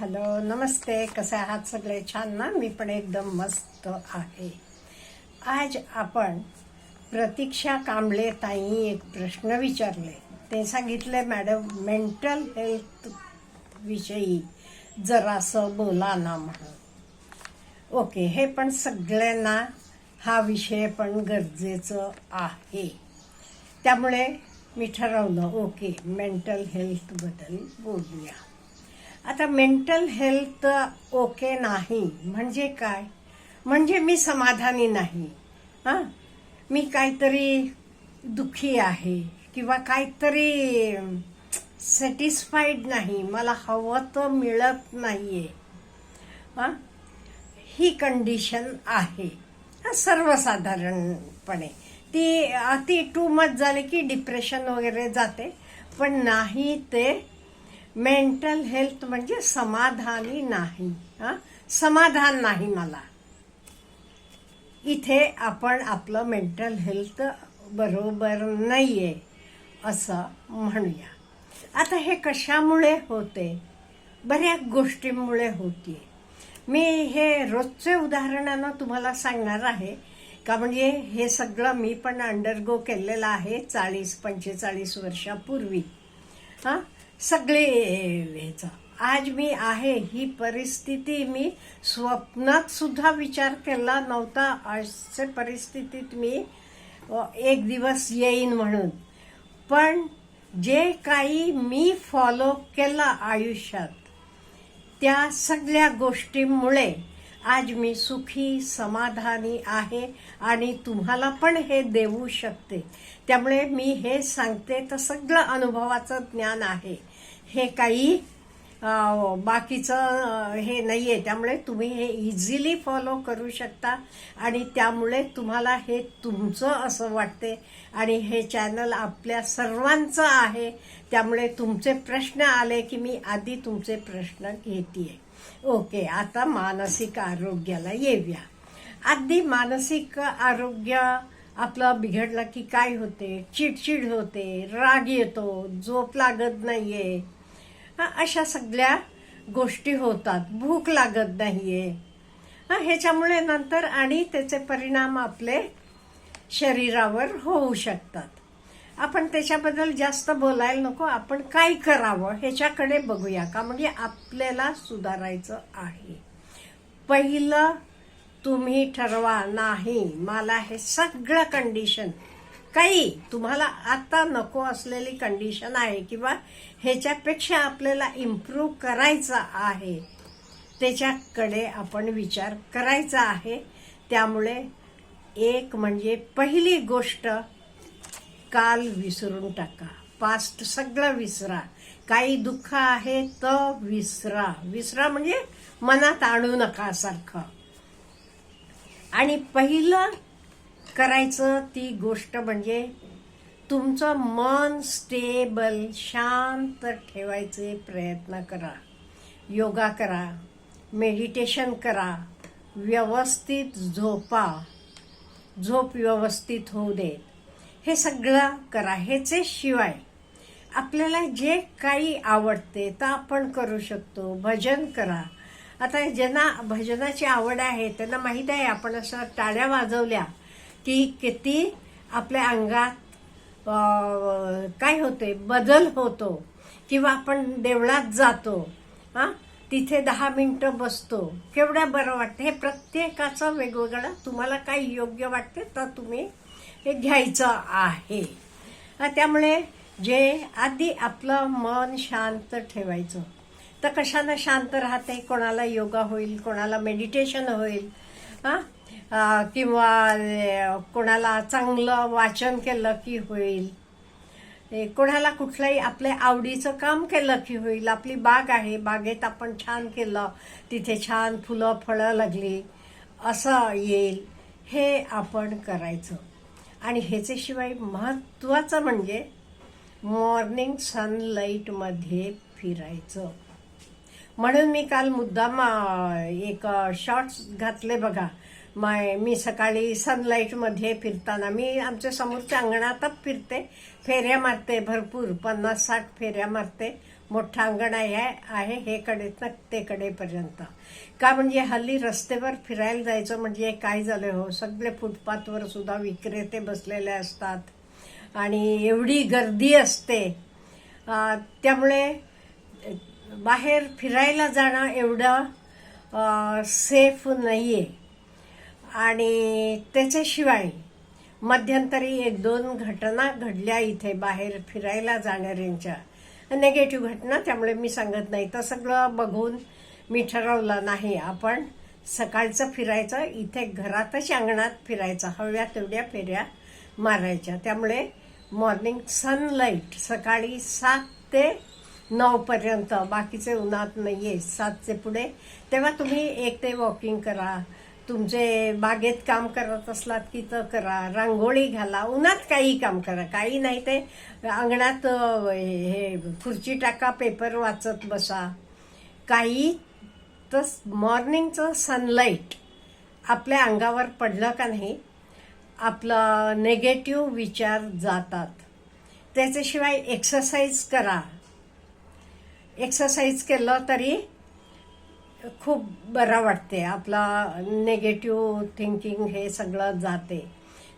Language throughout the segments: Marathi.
हॅलो नमस्ते. कसे आहात सगळे? छान ना? मी पण एकदम मस्त आहे. आज आपण प्रतीक्षा कांबळे ताई एक प्रश्न विचारले. ते सांगितले मॅडम मेंटल हेल्थ विषयी जरासं बोला ना म्हणून. ओके हे पण सगळ्यांना हा विषय पण गरजेचं आहे. त्यामुळे मी ठरवलं ओके मेंटल हेल्थबद्दल बोलूया. आता मेंटल हेल्थ ओके नाही. म्हणजे काय? म्हणजे मी समाधानी नाही. हां? मी काहीतरी दुःखी आहे किंवा काहीतरी सॅटिस्फाईड नाही. मला हवं तर मिळत नाही आहे हां? ही कंडिशन आहे. सर्वसाधारणपणे. ती अति टू मच झाली की डिप्रेशन वगैरे जाते. पण नाही ते मेंटल हेल्थ म्हणजे समाधानी नाही हा? समाधान नाही मला. इथे आपण आपलं मेंटल हेल्थ बरोबर नाही आहे असं म्हणूया. आता हे कशामुळे होते? बऱ्याच गोष्टींमुळे होते. मी हे रोजचे उदाहरणानं तुम्हाला सांगणार आहे का म्हणजे हे सगळं मी पण अंडरगो केलेलं आहे चाळीस पंचेचाळीस वर्षापूर्वी. हां? सगळे ह्याचं आज मी आहे ही परिस्थिती मी स्वप्नात सुद्धा विचार केला नव्हता. अशा परिस्थितीत मी एक दिवस येईन म्हणून. पण जे काही मी फॉलो केलं आयुष्यात त्या सगळ्या गोष्टींमुळे आज मी सुखी समाधानी आहे आणि तुम्हाला पण हे देऊ शकते. त्यामुळे मी हे सांगते तर सगळं अनुभवाचं ज्ञान आहे. हे काही बाकीचं हे नाही आहे त्यामुळे तुम्ही हे इझिली फॉलो करू शकता. आणि त्यामुळे तुम्हाला हे तुमचं असं वाटते. आणि हे चॅनल आपल्या सर्वांचं आहे. त्यामुळे तुमचे प्रश्न आले की मी आधी तुमचे प्रश्न घेते ओके आता मानसिक आरोग्याला येऊया. आधी मानसिक आरोग्य आपलं बिघडलं की काय होते? चिडचिड होते राग येतो झोप लागत नाहीये. आहे अशा सगळ्या गोष्टी होतात. भूक लागत नाहीये. हा, ह्याच्यामुळे नंतर आणि त्याचे परिणाम आपले शरीरावर होऊ शकतात. आपण त्याच्याबद्दल जास्त बोलायला नको. आपण काय करावं ह्याच्याकडे बघूया का? म्हणजे आपल्याला सुधारायचं आहे. पहिलं तुम्ही ठरवा नाही मला हे सगळं कंडिशन काही तुम्हाला आता नको असलेली कंडिशन आहे किंवा ह्याच्यापेक्षा आपल्याला इम्प्रूव्ह करायचा आहे त्याच्याकडे आपण विचार करायचा आहे. त्यामुळे एक म्हणजे पहिली गोष्ट काल विसरून टाका. पास्ट सगळं विसरा. काही दुःख आहे तर विसरा. विसरा म्हणजे मनात आणू नका सारखं. आणि पहिलं करायचं ती गोष्ट म्हणजे तुमचं मन स्टेबल शांत ठेवायचे प्रयत्न करा. योगा करा मेडिटेशन करा व्यवस्थित झोपा. झोप व्यवस्थित होऊ दे. हे सगळं करा. ह्याचे शिवाय आपल्याला जे काही आवडते तर आपण करू शकतो. भजन करा. आता ज्यांना भजनाची आवड आहे त्यांना माहीत आहे आपण असं टाळ्या वाजवल्या. की किती आपल्या अंगात काय होते बदल होतो. किंवा आपण देवळात जातो हां तिथे दहा मिनटं बसतो. केवढं बरं वाटतं? हे प्रत्येकाचं वेगवेगळं. तुम्हाला काय योग्य वाटते तर तुम्ही हे घ्यायचं आहे. त्यामुळे जे आधी आपलं मन शांत ठेवायचं तर कशानं शांत राहते कोणाला योगा होईल कोणाला मेडिटेशन होईल हां? किंवा कोणाला चांगलं वाचन केलं की होईल. कोणाला कुठलंही आपल्या आवडीचं काम केलं की होईल. आपली बाग आहे बागेत आपण छान केलं तिथे छान फुलं फळं लागली असं येईल. हे आपण करायचं. आणि ह्याच्याशिवाय महत्त्वाचं म्हणजे मॉर्निंग सनलाईटमध्ये फिरायचं. म्हणून मी काल मुद्दाम एक शॉर्ट्स घातले बघा. माय मी सकाळी सनलाईटमध्ये फिरताना मी आमच्या समोरच्या अंगणातच फिरते. फेऱ्या मारते भरपूर पन्नास साठ फेऱ्या मारते. मोठं अंगण आहे आहे हे कडे ते कडेपर्यंत. का म्हणजे हल्ली रस्त्यावर फिरायला जायचं म्हणजे काय झालं हो? सगळे फुटपाथवर सुद्धा विक्रेते बसलेले असतात. आणि एवढी गर्दी असते. त्यामुळे बाहेर फिरायला जाणं एवढं सेफ नाही आहे आणि त्याच्याशिवाय मध्यंतरी एक दोन घटना घडल्या इथे बाहेर फिरायला जाणाऱ्यांच्या. नेगेटिव्ह घटना त्यामुळे मी सांगत नाही. तर सगळं बघून मी ठरवलं नाही. आपण सकाळचं फिरायचं इथे घरातच अंगणात फिरायचं. हव्या तेवढ्या फेऱ्या मारायच्या. त्यामुळे मॉर्निंग सनलाईट सकाळी सात ते नऊपर्यंत बाकीचे उन्हात नाही आहे सातचे पुढे. तेव्हा तुम्ही एक ते वॉकिंग करा. तुमचे बागेत काम करत असलात की तर करा. रांगोळी घाला. उन्हात काही काम करा. काही नाही ते अंगणात हे खुर्ची टाका पेपर वाचत बसा. काही तर मॉर्निंगचं सनलाईट आपल्या अंगावर पडलं का नाही आपलं नेगेटिव्ह विचार जातात. त्याच्याशिवाय एक्सरसाइज करा. एक्सरसाइज केलं तरी खूप बरं वाटते. आपला नेगेटिव्ह थिंकिंग हे सगळं जाते.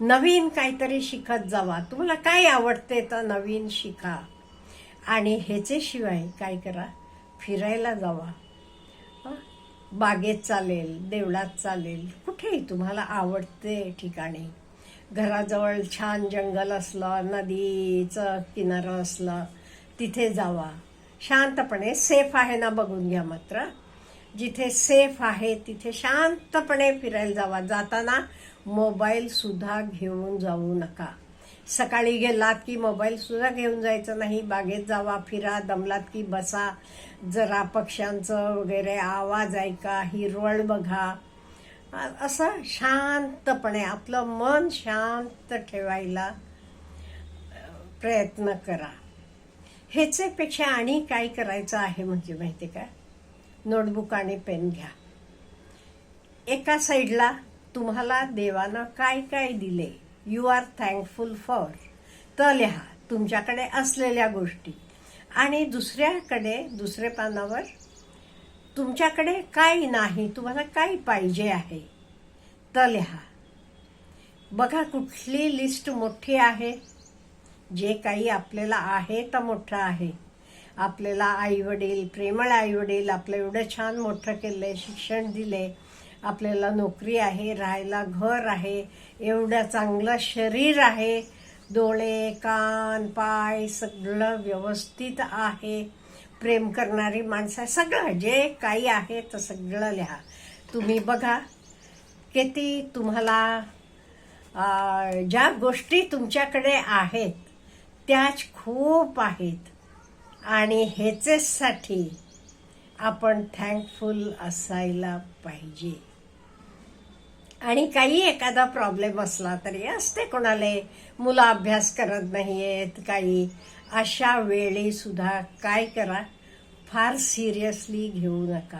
नवीन काहीतरी शिकत जावा. तुम्हाला काय आवडते तर नवीन शिका. आणि ह्याच्याशिवाय काय करा? फिरायला जावा. बागेत चालेल देवळात चालेल कुठेही तुम्हाला आवडते ठिकाणी. घराजवळ छान जंगल असलं नदीचं किनारं असलं तिथे जावा. शांतपणे सेफ आहे ना बघून घ्या मात्र. जिथे सेफ आहे तिथे शांतपणे फिरायला जावा. जाताना मोबाईलसुद्धा घेऊन जाऊ नका. सकाळी गेलात की मोबाईलसुद्धा घेऊन जायचं नाही. बागेत जावा फिरा दमलात की बसा. जरा पक्ष्यांचं वगैरे आवाज ऐका हिरवळ बघा. असं शांतपणे आपलं मन शांत ठेवायला प्रयत्न करा. ह्याच्यापेक्षा आणि काय करायचं आहे म्हणजे माहिती का? नोटबुक आणि पेन घ्या. एका साईडला तुम्हाला देवानं काय काय दिले यू आर थँकफुल फॉर तर लिहा तुमच्याकडे असलेल्या गोष्टी. आणि दुसऱ्याकडे दुसऱ्या पानावर तुमच्याकडे काय नाही तुम्हाला काय पाहिजे आहे? तर लिहा. बघा कुठली लिस्ट मोठी आहे. जे काही आपल्याला आहे तर मोठं आहे. आपल्याला आई वडील प्रेमळ आई वडील आपलं एवढं छान मोठं केलंय शिक्षण दिले आपल्याला नोकरी आहे राहायला घर आहे एवढं चांगलं शरीर आहे. डोळे कान पाय सगळं व्यवस्थित आहे. प्रेम करणारी माणसं आहे. सगळं जे काही आहे तर सगळं लिहा. तुम्ही बघा किती तुम्हाला ज्या गोष्टी तुमच्याकडे आहेत त्याच खूप आहेत. आणि ह्याचेसाठी आपण थँकफुल असायला पाहिजे. आणि काही एखादा प्रॉब्लेम असला तरी असते कोणाला? मुलं अभ्यास करत नाही आहेत काही. अशा वेळीसुद्धा काय करा? फार सिरियसली घेऊ नका.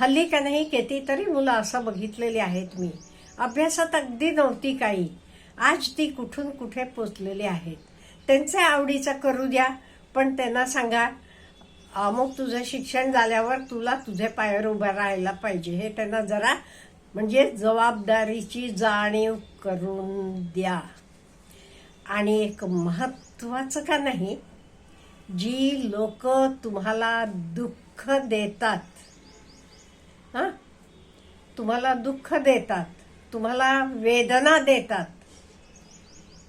हल्ली का नाही कितीतरी मुलं असं बघितलेली आहेत मी. अभ्यासात अगदी नव्हती काही. आज ती कुठून कुठे पोचलेली आहेत. त्यांच्या आवडीचं करू द्या. पण त्यांना सांगा अमुक तुझं शिक्षण झाल्यावर तुला तुझ्या पायावर उभं राहायला पाहिजे. हे त्यांना जरा म्हणजे जबाबदारीची जाणीव करून द्या. आणि एक महत्त्वाचं का नाही जी लोक तुम्हाला दुःख देतात हां? तुम्हाला दुःख देतात तुम्हाला वेदना देतात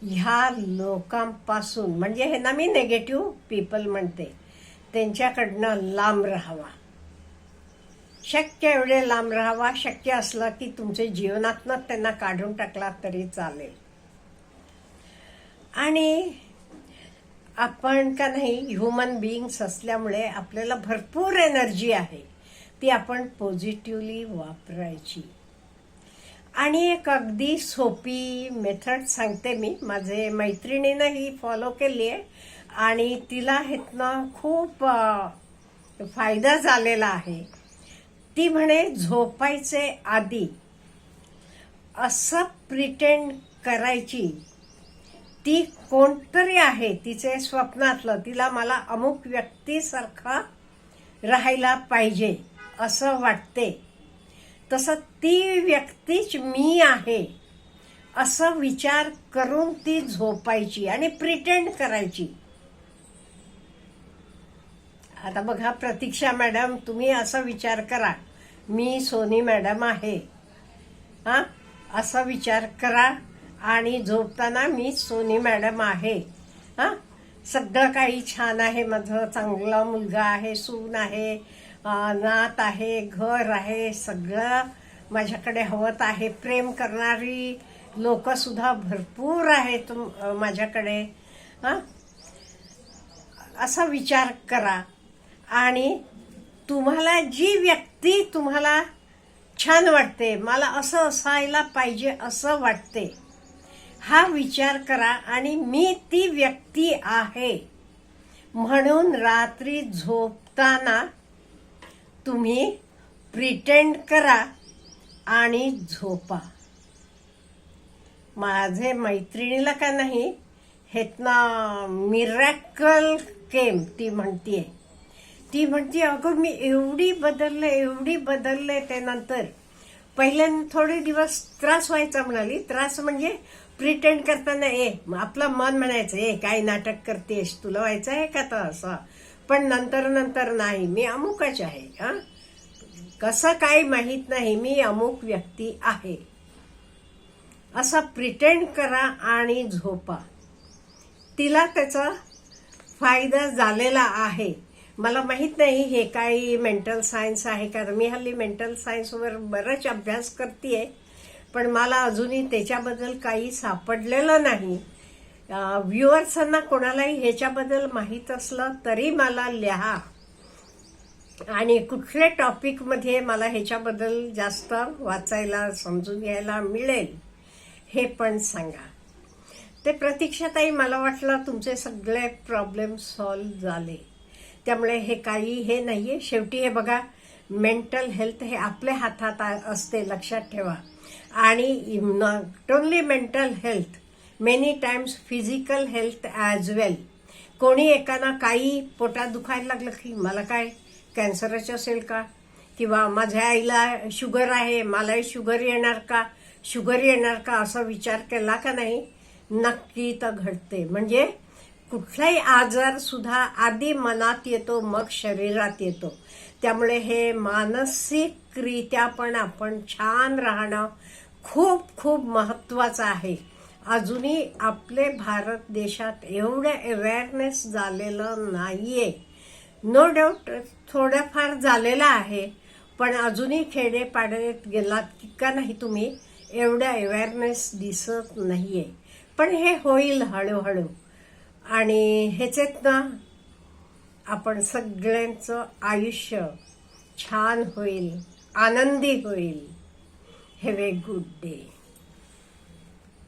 ह्या लोकांपासून म्हणजे हे ना मी नेगेटिव्ह पीपल म्हणते त्यांच्याकडनं लांब राहावा. शक्य एवढे लांब राहावा शक्य असलं की तुमच्या जीवनातनं त्यांना काढून टाकला तरी चालेल. आणि आपण का नाही ह्युमन बिईंग्स असल्यामुळे आपल्याला भरपूर एनर्जी आहे ती आपण पॉझिटिव्हली वापरायची. आणि एक अगदी सोपी मेथड सांगते मी. माझे मैत्रिणीनं ही फॉलो केली आहे आणि तिला ह्यातनं खूप फायदा झालेला आहे. ती म्हणे झोपायचे आधी असं प्रिटेंड करायची. ती कोणतरी आहे तिचे स्वप्नातलं. तिला मला अमुक व्यक्तीसारखा राहायला पाहिजे असं वाटते. तसं ती व्यक्तीच मी आहे असं विचार करून ती झोपायची आणि प्रिटेंड करायची. आता बघा प्रतीक्षा मॅडम तुम्ही असा विचार करा. मी सोनी मॅडम आहे. हा? असा विचार करा आणि झोपताना मी सोनी मॅडम आहे. हा? सगळं काही छान आहे. माझं चांगला मुलगा आहे सून आहे. नात आहे घर आहे सगळं माझ्याकडे हवत आहे. प्रेम करणारी लोकसुद्धा भरपूर आहेत तुम माझ्याकडे. हां असा विचार करा. आणि तुम्हाला जी व्यक्ती तुम्हाला छान वाटते मला असं असायला पाहिजे असं वाटते हा विचार करा. आणि मी ती व्यक्ती आहे. म्हणून रात्री झोपताना तुम्ही प्रिटेंड करा आणि झोपा. माझे मैत्रिणीला का नाही हेत ना मिरॅकल केम ती म्हणतीये. ती म्हणते अगं मी एवढी बदलले एवढी बदलले ते नंतर पहिल्यांदा थोडे दिवस त्रास व्हायचा म्हणाली. त्रास म्हणजे प्रिटेंड करताना ए आपलं मन म्हणायचं ए काय नाटक करतेस? तुला व्हायचं आहे का तर असं पण नंतर नंतर नाही. मी अमुकच आहे हां? कसं काय माहीत नाही मी अमुक व्यक्ती आहे. असं प्रिटेंड करा आणि झोपा. तिला त्याचा फायदा झालेला आहे. मला माहीत नाही हे काही मेंटल सायन्स आहे का? मी हल्ली मेंटल सायन्सवर बराच अभ्यास करते आहे पण मला अजूनही त्याच्याबद्दल काही सापडलेलं नाही. व्ह्युअर्सांना कोणालाही ह्याच्याबद्दल माहीत असलं तरी मला लिहा. आणि कुठल्या टॉपिकमध्ये मला ह्याच्याबद्दल जास्त वाचायला समजून घ्यायला मिळेल हे पण सांगा. ते प्रतीक्षाताई मला वाटलं तुमचे सगळे प्रॉब्लेम सॉल्व झाले. त्यामुळे हे काही हे नाही आहे शेवटी हे बघा मेंटल हेल्थ हे आपल्या हातात असते लक्षात ठेवा. आणि not only mental health many times physical health as well कोणी एकानं काही पोटात दुखायला लागलं की मला काय कॅन्सरच असेल का? किंवा माझ्या आईला शुगर आहे मलाही शुगर येणार का? शुगर येणार का असा विचार केला का नाही? नक्की तर घडते. म्हणजे कुठलाही आजार सुद्धा आधी मनात येतो मग शरीरात येतो. त्यामुळे हे मानसिकरित्या पण आपण छान राहणं खूप खूप महत्वाचं आहे. अजूनही आपले भारत देशात एवढं अवेअरनेस झालेलं नाही आहे नो डाऊट थोडंफार झालेलं आहे पण अजूनही खेडेपाड्यात गेलात की का नाही तुम्ही एवढं अवेअरनेस दिसत नाही आहे पण हे होईल हळूहळू. आणि ह्याच्यात ना आपण सगळ्यांचं आयुष्य छान होईल आनंदी होईल. Have a good day